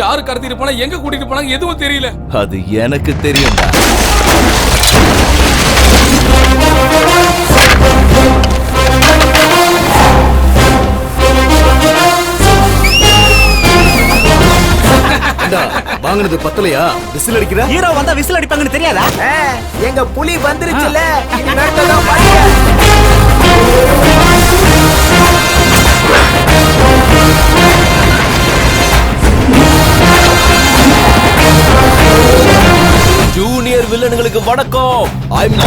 யாரு கடத்திட்டு போனா எங்க கூட்டிட்டு போனாங்க? எதுவும் தெரியல. அது எனக்கு தெரியும்டா. வாங்கினது பத்தலையா? விசில் அடிக்கிற? ஹீரோ வந்தா விசில் அடிப்பாங்கன்னு தெரியாதா? எங்க புலி வந்துருச்சுல. வில்லனுங்களுக்கு வணக்கம். ஐம்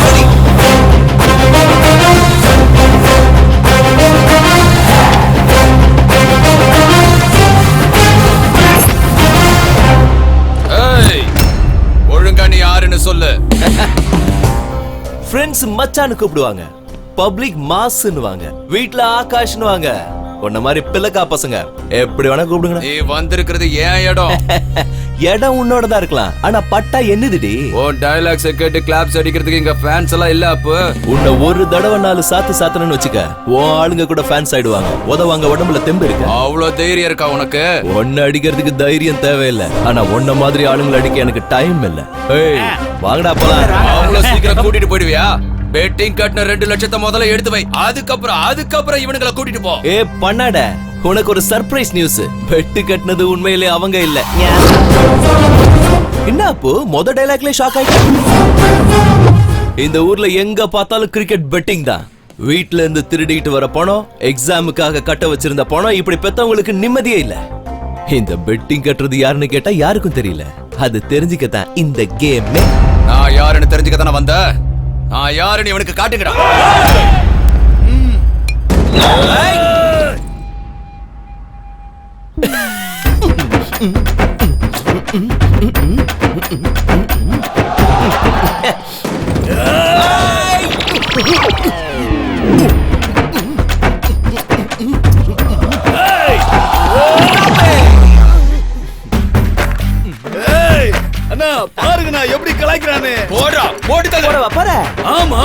ஏய் ஒழுங்கா நீ யாருன்னு சொல்லு. ஃப்ரெண்ட்ஸ் மச்சான்னு கூப்பிடுவாங்க. பப்ளிக் மாஸ்ன்னுவாங்க வீட்ல ஆகாஷ்னு வாங்க உன்ன மாதிரி பிள்ளைக்கா பசங்க. எப்படி வேணா கூப்பிடுங்க நீ வந்திருக்கிறது ஏன் இடம்? இடம் உன்னோட தான் இருக்கலாம். ஆனா பட்டா என்னதுடி? உன் டயலாக்ஸை கேட்டு கிளாப்ஸ் அடிக்கிறதுக்கு இங்க ஃபேன்ஸ் எல்லாம் இல்ல அப்போ? உன்னை ஒரு தடவை நாலு சாத்து சாத்தணும்னு வச்சுக்க. உன் ஆளுங்க கூட ஃபேன்ஸ் ஆயிடுவாங்க. உதவாங்க உடம்புல தெம்பு இருக்கு. அவ்வளவு தைரியம் இருக்கா உனக்கு? ஒன்ன அடிக்கிறதுக்கு தைரியம் தேவையில்லை. ஆனா உன்ன மாதிரி ஆளுங்களை அடிக்க எனக்கு டைம் இல்ல. ஏய். வாங்கடா போலாம். அவ்வளவு சீக்கிரம் கூட்டிட்டு போயிடுவியா? பெட்டிங் கட்டின ரெண்டு லட்சத்தை முதல்ல எடுத்து வை. அதுக்கப்புறம் அதுக்கப்புறம் இவனுங்களை கூட்டிட்டு போ. ஏ பண்ணாட உனக்கு ஒரு சர்ப்ரைஸ் நியூஸ் பெட்டு கட்டினது உண்மையிலே அவங்க இல்ல. என்ன அப்போ? மொத டைலாக்ல ஷாக் ஆயிட்ட? இந்த ஊர்ல எங்க பார்த்தாலும் கிரிக்கெட் பெட்டிங் தான். வீட்ல இருந்து திருடிட்டு வர பணம் எக்ஸாமுக்காக கட்ட வச்சிருந்த பணம் இப்படி பெத்தவங்களுக்கு நிம்மதியே இல்ல. இந்த பெட்டிங் கட்டுறது யாருன்னு கேட்டா யாருக்கும் தெரியல. அது தெரிஞ்சுக்கத்தான் இந்த கேமே நான் யாருன்னு தெரிஞ்சுக்க தானே வந்த? நான் யாருன்னு இவனுக்கு காட்டுங்கடா. அண்ணா பாருங்கண்ணா எப்படி கலாய்க்கிறானு. போடுறா போட்டு தள்ளு. போறவா போற ஆமா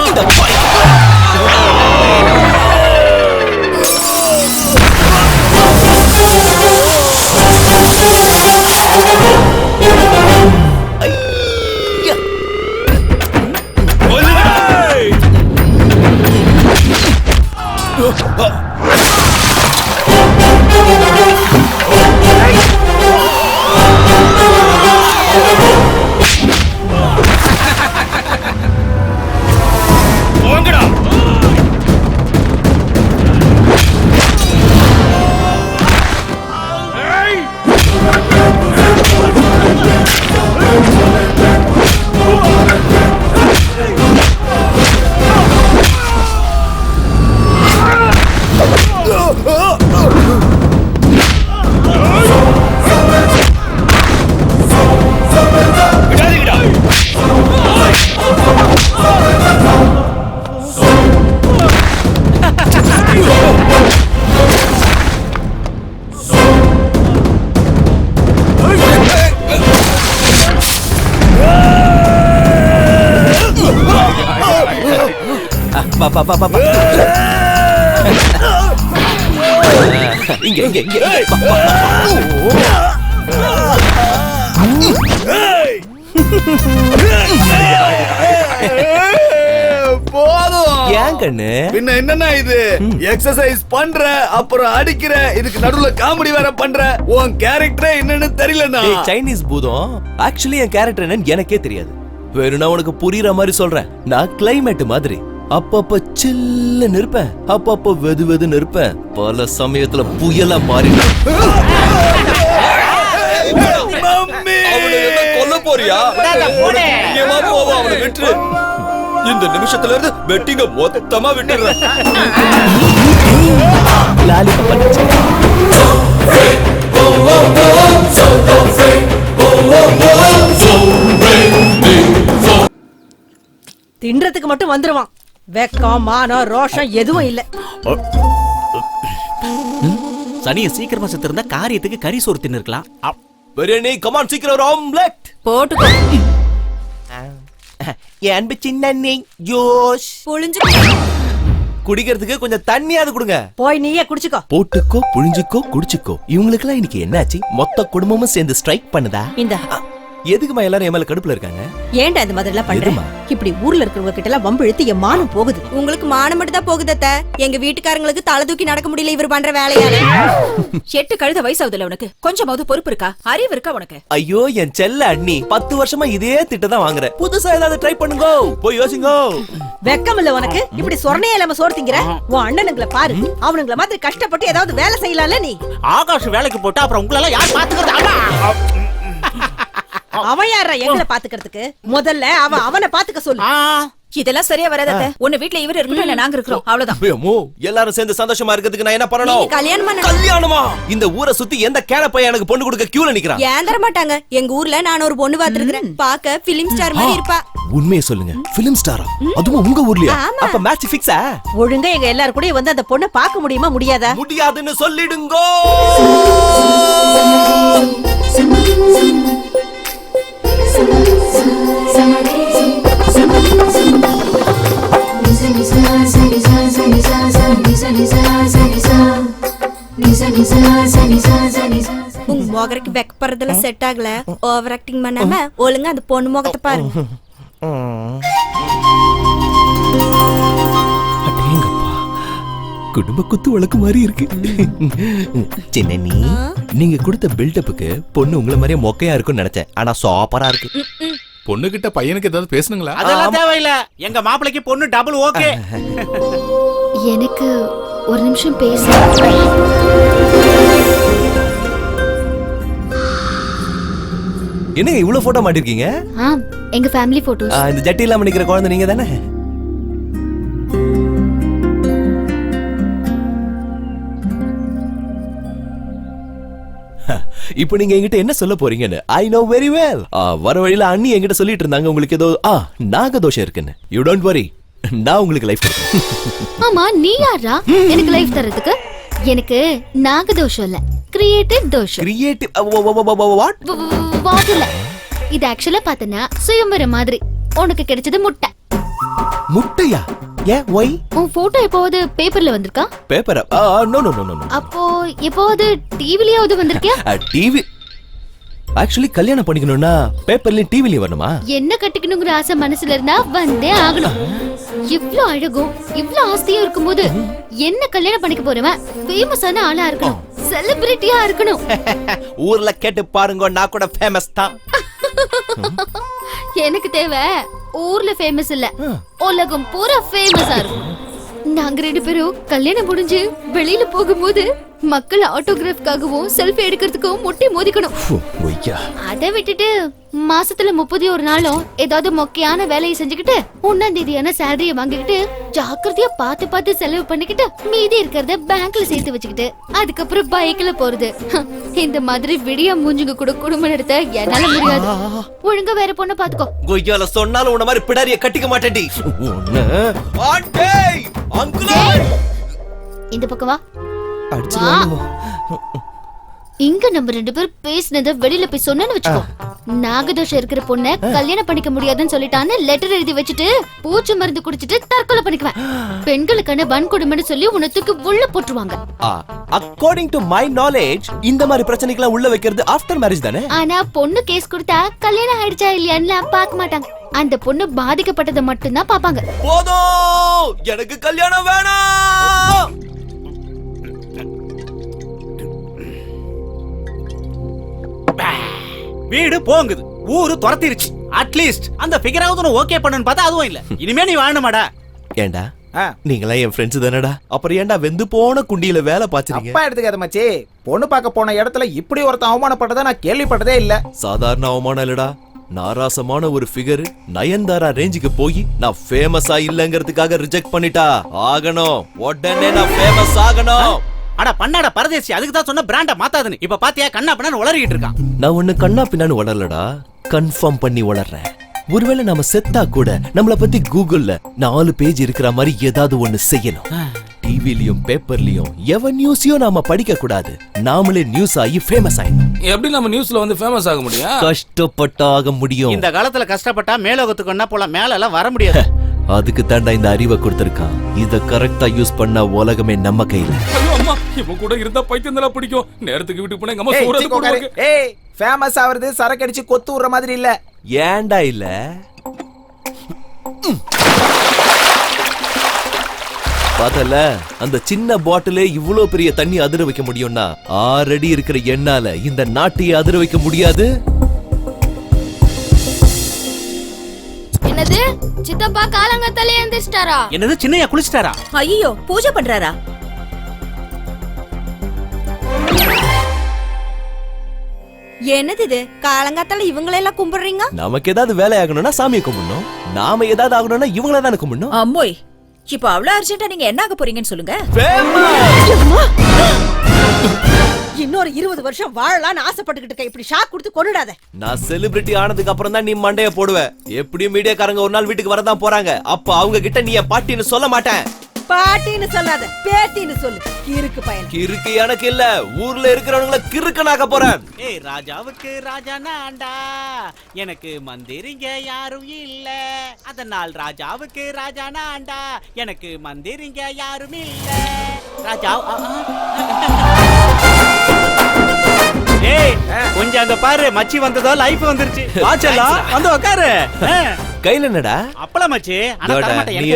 போதும். ஏன் கண்ணு? பின்ன என்னண்ணா இது? எக்ஸசைஸ் பண்ற அப்புறம் அடிக்கிற இதுக்கு நடுவுல காமெடி வேற பண்ற. உன் கேரக்டரே என்னன்னு தெரியலண்ணா. சைனீஸ் பூதம் ஆக்சுவலி என் கேரக்டர் என்னன்னு எனக்கே தெரியாது. வெறும் நான் உனக்கு புரியுற மாதிரி சொல்றேன். நான் கிளைமேட் மாதிரி. அப்பப்ப சில்லுன்னு இருப்பேன் அப்பப்ப வெது வெதுன்னு இருப்பேன் பல சமயத்துல புயலா மாறி நிச்சயமா போவோம் அவனை விட்டுரு இந்த நிமிஷத்துல இருந்து பெட்டிங்க மொத்தமா விட்டுறேன் தின்றதுக்கு மட்டும் வந்துருவான். வெக்கம் மானம் ரோஷம் எதுவும் இல்ல. சனிய சீக்கிரமா செத்துருந்தா காரியத்துக்கு கறி சோறு தின்னு இருக்கலாம் பிரியாணி கமான் சீக்கிரம் ஒரு ஆம்லெட் போட்டுக்கோ. என் அன்பு சின்ன ஜோஷ். புழிஞ்சு குடிக்கிறதுக்கு கொஞ்சம் தண்ணியாவது கொடுங்க. போய் நீயே குடிச்சுக்கோ. போட்டுக்கோ புழிஞ்சுக்கோ குடிச்சுக்கோ. இவங்களுக்கெல்லாம் இன்னைக்கு என்னாச்சு? மொத்த குடும்பமும் சேர்ந்து ஸ்ட்ரைக் பண்ணுதா? இந்த எதுக்குமா எல்லாரும் என் மேல கடுப்புல இருக்காங்க? ஏன்டா இந்த மாதிரி எல்லாம் பண்ற? எதும்மா? இப்படி ஊர்ல இருக்கிறவங்க கிட்ட எல்லாம் வம்பு இழுத்து என் மானம் போகுது. உங்களுக்கு மானம் மட்டும் தான் போகுது அத்தை. எங்க வீட்டுக்காரங்களுக்கு தலை தூக்கி நடக்க முடியல இவர் பண்ற வேலையால. எட்டு கழுத வயசாகுதுல உனக்கு. கொஞ்சமாவது பொறுப்பு இருக்கா? அறிவு இருக்கா உனக்கு? ஐயோ என் செல்ல அண்ணி. பத்து வருஷமா இதே திட்ட தான் வாங்குறேன் புதுசா ஏதாவது ட்ரை பண்ணுங்க. போய் யோசிங்க. வெக்கம் இல்ல உனக்கு. இப்படி சொரணையே இல்லாம சோறு திங்கிற? உன் அண்ணனுங்களை பாரு. அவனுங்கள மாதிரி கஷ்டப்பட்டு ஏதாவது வேலை செய்யலாம்ல நீ? ஆகாஷ் வேலைக்கு போட்டா அப்புறம் உங்களெல்லாம் யார் பாத்துக்கிறது. அவன் யாரா எங்களை பாத்துக்கிறதுக்கு? முதல்ல அவன் அவனை பாத்துக்க சொல்லு. இதெல்லாம் சரியா வராத. உன்ன வீட்ல இவர் இருக்கட்டும் இல்ல நாங்க இருக்கிறோம். அவ்வளவுதான். எல்லாரும் சேர்ந்து சந்தோஷமா இருக்கிறதுக்கு நான் என்ன பண்ணணும்? கல்யாணம். கல்யாணமா? இந்த ஊரை சுத்தி எந்த கேன பையன் எனக்கு பொண்ணு கொடுக்க கியூல நிக்கிறான்? ஏன் தர மாட்டாங்க? எங்க ஊர்ல நான் ஒரு பொண்ணு பாத்துருக்கேன் பாக்க பிலிம் ஸ்டார் மாதிரி இருப்பா. உண்மையை சொல்லுங்க. பிலிம் ஸ்டாரா அதுவும் உங்க ஊர்லயா? ஆமா. அப்ப மேட்ச் ஃபிக்ஸா ஒழுங்கா எங்க எல்லாரும் கூட வந்து அந்த பொண்ணை பார்க்க முடியுமா முடியாதா? முடியாதுன்னு சொல்லிடுங்கோ! முகரைக்கு வெக்கப்படுறதுல செட் ஆகல. ஓவர் ஆக்டிங் பண்ணாம ஒழுங்கா அந்த பொண்ணு முகத்தை பாருங்க. அடேங்கப்பா குடும்ப குத்து வழக்கு மாதிரி இருக்கு. சின்ன நீங்க கொடுத்த பில்டப்புக்கு பொண்ணு உங்கள மாதிரியே மொக்கையா இருக்கும்னு நினைச்சேன். ஆனா சூப்பரா இருக்கு. பொண்ணுகிட்ட பையனுக்கு ஏதாவது பேசுனுங்களா அதெல்லாம் தேவையில்ல. எங்க மாப்பிளைக்கு பொண்ணு டபுள் ஓகே எனக்கு ஒரு நிமிஷம் பேச. என்னங்க இவ்வளவு போட்டோ மாட்டிருக்கீங்க? ஆ எங்க ஃபேமிலி போட்டோஸ் இந்த ஜட்டி இல்லாம நிக்கிற குழந்தை நீங்க தானே? இப்போ நீங்க என்கிட்ட என்ன சொல்ல போறீங்கன்னு? ஐ நோ வெரி வெல் வர வழியில அண்ணி என்கிட்ட சொல்லிட்டு இருந்தாங்க உங்களுக்கு ஏதோ ஆ நாகதோஷம் இருக்குன்னு. யூ டோன்ட் வரி நான் உங்களுக்கு லைஃப் ஆமா நீ யாரா எனக்கு லைஃப் தரதுக்கு எனக்கு நாகதோஷம் இல்ல. கிரியேட்டிவ் தோஷம். கிரியேட்டிவ் வாட் வாட் இல்ல இது ஆக்சுவலா பார்த்தனா சுயம்பர மாதிரி. உனக்கு கிடைச்சது முட்டை. முட்டையா? ஏன்? ஒய் உன் போட்டோ எப்போவது பேப்பர்ல வந்திருக்கா? Paper no no no no அப்போ எப்போவது டிவிலயாவது வந்திருக்கியா? டிவி ஆக்சுவலி கல்யாணம் பண்ணிக்கணும்னா பேப்பர்லயும் டிவிலயும் வரணுமா? என்ன கட்டிக்கணுங்கிற ஆசை மனசுல இருந்தா வந்தே ஆகணும். இவ்ளோ அழகும் இவ்ளோ ஆஸ்தியும் இருக்கும்போது என்ன கல்யாணம் பண்ணிக்க போறவன்? ஃபேமஸான ஆளா இருக்கணும் செலிபிரிட்டியா இருக்கணும். ஊர்ல கேட்டு பாருங்க நான் கூட ஃபேமஸ் தான். எனக்கு தேவை ஊர்ல ஃபேமஸ் இல்ல. உலகம் பூரா ஃபேமஸா இருக்கும். நாங்க ரெண்டு பேரும் கல்யாணம் முடிஞ்சு வெளியில போகும்போது மக்கள் ஆட்டோகிராஃப்காகவும் செல்ஃபி எடுக்கிறதுக்கும் முட்டி மோதிக்கணும். அதை விட்டுட்டு மாசத்துல முப்பது ஒரு நாளும் ஏதாவது மொக்கையான வேலையை செஞ்சுக்கிட்டு ஒன்னாம் தேதியான சேலரிய வாங்கிக்கிட்டு ஜாக்கிரதையா பார்த்து பார்த்து செலவு பண்ணிக்கிட்டு மீதி இருக்கிறத பேங்க்ல சேர்த்து வச்சுக்கிட்டு அதுக்கப்புறம் பைக்ல போறது. இந்த மாதிரி விடியா மூஞ்சுங்க கூட குடும்பம் நடத்த என்னால முடியாது. ஒழுங்கா வேற பொண்ணை பாத்துக்கோ கொய்யால சொன்னாலும் உன்ன மாதிரி பிடாரிய கட்டிக்க மாட்டேன்டி. இந்த பக்கம் வா. அடிச்சிருவாங்க இங்க நம்ம ரெண்டு பேரும் பேசினத வெளியில போய் சொன்னேன்னு வச்சுக்கோ. நாகதோஷம் இருக்கிற பொண்ண கல்யாணம் பண்ணிக்க முடியாதுன்னு சொல்லிட்டான்னு லெட்டர் எழுதி வச்சுட்டு பூச்சி மருந்து குடிச்சிட்டு தற்கொலை பண்ணிக்குவேன். பெண்களுக்கான வன்கொடுமைன்னு சொல்லி உன்னை தூக்கி உள்ள போட்டுருவாங்க. அக்கார்டிங் டு மை நாலேஜ் இந்த மாதிரி பிரச்சனைக்கெல்லாம் உள்ள வைக்கிறது ஆஃப்டர் மேரேஜ் தானே? ஆனா பொண்ணு கேஸ் கொடுத்தா கல்யாணம் ஆயிடுச்சா இல்லையான்னு பார்க்க மாட்டாங்க. அந்த பொண்ணு பாதிக்கப்பட்டதை மட்டும்தான் பாப்பாங்க போதும்! எனக்கு கல்யாணம் வேணாம்! வீடு போங்குது. ஊரு துரத்திருச்சு. அட்லீஸ்ட் அந்த ஃபிகராவது ஓகே பண்ணுன்னு பார்த்தா அதுவும் இல்ல. இனிமே நீ வாழணுமாடா. ஏண்டா? நீங்களா என் ஃப்ரெண்ட்ஸ் தானடா? அப்புறம் ஏன்டா வெந்து போன குண்டியில வேலை பாத்துறீங்க அப்பா எடுத்துக்காத மச்சி. பொண்ணு பார்க்க போன இடத்துல இப்படி ஒருத்தன் அவமானப்பட்டதை நான் கேள்விப்பட்டதே இல்ல. சாதாரண அவமானம் இல்லடா. நாராசமான ஒரு ஃபிகர் நயன்தாரா ரேஞ்சுக்கு போய் நான் ஃபேமஸா இல்லங்கிறதுக்காக ரிஜெக்ட் பண்ணிட்டா. ஆகணும். உடனே நான் ஃபேமஸ் ஆகணும். அட பண்ணாட பரதேசி அதுக்கு தான் சொன்ன பிராண்ட மாத்தாதுன்னு. இப்ப பாத்தியா கண்ணா பண்ணு உளறிக்கிட்டு இருக்கான். நான் ஒண்ணு கண்ணா பின்னான்னு வளரலடா. கன்ஃபார்ம் பண்ணி வளர்றேன். ஒருவேளை நாம செத்தா கூட நம்மள பத்தி கூகுள்ல நாலு பேஜ் இருக்கிற மாதிரி ஏதாவது ஒண்ணு செய்யணும். டிவிலயும் பேப்பர்லயும் எவன் நியூஸையும் நாம படிக்க கூடாது. நாமளே நியூஸ் ஆகி ஃபேமஸ் ஆயிடும் எப்படி நம்ம நியூஸ்ல வந்து ஃபேமஸ் ஆக முடியும்? கஷ்டப்பட்டாக முடியும். இந்த காலத்துல கஷ்டப்பட்டா மேலோகத்துக்கு என்ன போலாம். மேல எல்லாம் வர முடியாது. அதுக்கு தாண்டா இந்த அறிவை கொடுத்திருக்கான். இத கரெக்டா யூஸ் பண்ண உலகமே நம்ம கையில. இவன் கூட இருந்தா பைத்தியம் தான் பிடிக்கும். நேரத்துக்கு வீட்டுக்கு போனா எங்க அம்மா ஏய். போடுவாங்க? ஃபேமஸ் ஆவறது சரக்கு அடிச்சு கொத்து விடுற மாதிரி இல்ல. ஏன்டா இல்ல? பார்த்தல அந்த சின்ன பாட்டிலே இவ்ளோ பெரிய தண்ணி அதிர வைக்க முடியும்னா ஆறடி இருக்கிற எண்ணால இந்த நாட்டையே அதிர வைக்க முடியாது? என்னது? சித்தப்பா காலங்கத்தாலே எந்திரிச்சிட்டாரா என்னது சின்னையா குளிச்சிட்டாரா? ஐயோ பூஜை பண்றாரா? என்னது இது காலங்காத்தால இவங்களெல்லாம் கும்பிடுறீங்க? நமக்கு ஏதாவது வேலை ஆகணும்னா சாமியை கும்பிடணும். நாம ஏதாவது ஆகணும்னா இவங்கள தானே கும்பிடணும். அம்மோய் இப்போ அவ்வளவு அர்ஜென்ட்டா நீங்க என்ன ஆக போறீங்கன்னு சொல்லுங்க. இன்னொரு இருபது வருஷம் வாழலாம்னு ஆசைப்பட்டுக்கிட்டு இருக்க. இப்படி ஷாக் கொடுத்து கொண்டுடாத நான் செலிபிரிட்டி ஆனதுக்கு அப்புறம் தான் நீ மண்டைய போடுவ. எப்படியும் மீடியாக்காரங்க ஒரு நாள் வீட்டுக்கு வரதான் போறாங்க. அப்ப அவங்க கிட்ட நீ என் பாட்டின்னு சொல்ல மாட்டேன். பாட்டின்னு சொல்லாத பேத்தின்னு சொல்லு. கிறுக்கு பயன் கிறுக்கு எனக்கு இல்ல. ஊர்ல இருக்கிறவங்கள கிறுக்கனாக்க போறேன். ஏய் ராஜாவுக்கு ராஜா நான்டா எனக்கு மந்திரிங்க யாரும் இல்ல. அதனால் ராஜாவுக்கு ராஜா நான்டா எனக்கு மந்திரிங்க யாரும் இல்ல. ராஜா. ஏய் கொஞ்சம் அங்க பாரு. மச்சி வந்ததோ லைஃப் வந்துருச்சு. வாச்சலா வந்து உட்காரு. கையில என்னடா? அப்பள மச்சி. நீ.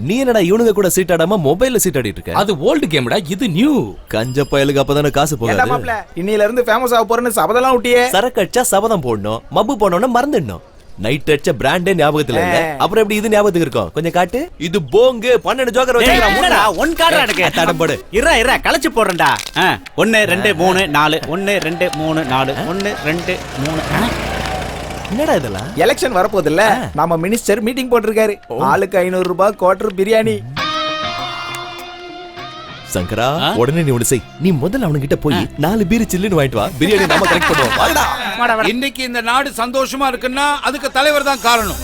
நீ என்னடா இவனுங்க கூட சீட் ஆடாம மொபைல்ல சீட் ஆடிட்டு இருக்க? அது ஓல்டு கேம்டா இது நியூ கஞ்ச பயலுக்கு அப்பதானே காசு போகாது? மாப்ள இன்னையில இருந்து ஃபேமஸ் ஆக போறேன்னு சபதெல்லாம் விட்டியே சரக்கு அடிச்சா சபதம் போடணும் மப்பு போனோம்னா மறந்துடணும். நைட் அடிச்ச பிராண்டே ஞாபகத்துல இல்ல. அப்புறம் எப்படி இது ஞாபகத்துக்கு இருக்கும்? கொஞ்சம் காட்டு. இது போங்கு பன்னெண்டு ஜோக்கர் என்னடா, ஒன் கார்டா எனக்கு. தடம் போடு. இருடா இருடா களைச்சு போடுறேன்டா. ஒண்ணு ரெண்டு மூணு நாலு. ஒண்ணு ரெண்டு மூணு நாலு. ஒண்ணு ரெண்டு மூணு? என்னடா இதெல்லாம்? எலெக்ஷன் வரப்போகுது இல்ல? நம்ம மினிஸ்டர் மீட்டிங் போட்டிருக்காரு. ஆளுக்கு ஐநூறு ரூபாய் குவார்டர் பிரியாணி. சங்கரா? உடனே நீ ஒண்ணு செய். நீ முதல்ல அவனுங்கிட்ட போய் நாலு பீர் சில்லுன்னு வாங்கிட்டு வா. பிரியாணி நாம கரெக்ட் பண்ணுவோம். வாடா. இன்னைக்கு இந்த நாடு சந்தோஷமா இருக்குன்னா அதுக்கு தலைவர் தான் காரணம்.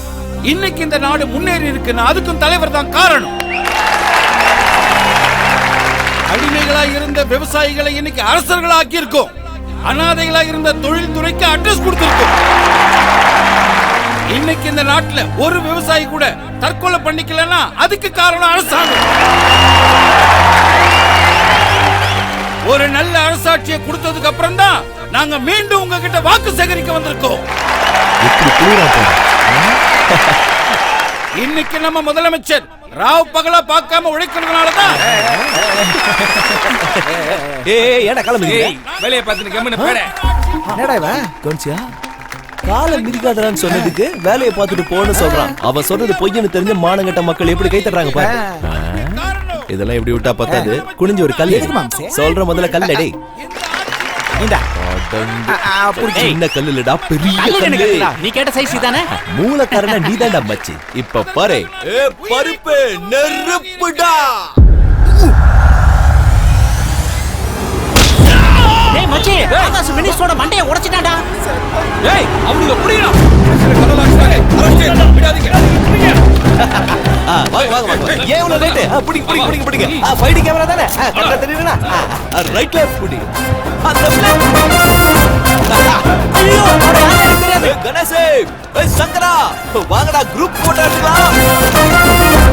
இன்னைக்கு இந்த நாடு முன்னேறி இருக்குன்னா அதுக்கும் தலைவர் தான் காரணம். அடிமைகளா இருந்த விவசாயிகளை இன்னைக்கு அரசர்களா ஆக்கியிருக்கோம் அனாதைகளா இருந்த தொழில்துறைக்கு அட்ரஸ் கொடுத்திருக்கோம். இன்னைக்கு இந்த நாட்டுல ஒரு விவசாயி கூட தற்கொலை பண்ணிக்கலன்னா அதுக்கு காரணம் அரசாங்கம். ஒரு நல்ல அரசாட்சியை கொடுத்ததுக்கு அப்புறம் தான் நாங்க மீண்டும் உங்ககிட்ட வாக்கு சேகரிக்க வந்திருக்கோம். இன்னைக்கு நம்ம முதலமைச்சர் ராவ் பகலா பார்க்காம உழைக்கிறதுனால தான் ஏய் ஏடா ஏய் வேலையை பார்த்துட்டு கம்முன்னு போட என்னடா இவன்? கவனிச்சியா காலை மிதிக்காதடான்னு சொன்னதுக்கு வேலையை பார்த்துட்டு போன்னு சொல்றான். அவன் சொன்னது பொய்யன்னு தெரிஞ்ச மானங்கட்ட மக்கள் எப்படி கை தட்டுறாங்க பாரு. இதெல்லாம் எப்படி விட்டா பத்தாது. குனிஞ்சு ஒரு கல்? சொல்ற முதல்ல கல் புடிச்சு. சின்ன கல்லு இல்லடா பெரிய கல்லு. நீ கேட்ட சைஸ் தானே மூலக்காரனா நீதான்டா மச்சி. இப்ப பாரு. ஏ பருப்பு நெருப்புடா. டேய் மச்சி ஆகாஷ் மினிஸ்டரோட மண்டைய உடைச்சிட்டான்டா. ஏய் அவனுங்க புரியணும் வாங்க வாங்க வாங்க ஏன் இவ்வளவு லேட் பிடிங்க பிடிங்க பிடிங்க. பிடிங்க ஆ ஃபைடி கேமரா தானே? கரெக்டா தெரியுதுனா ரைட் லெஃப்ட் பிடி. அந்த ஐயோ எனக்கு தெரியாது. கணேஷ் ஏய் சங்கரா வாங்கடா குரூப் போட்டோ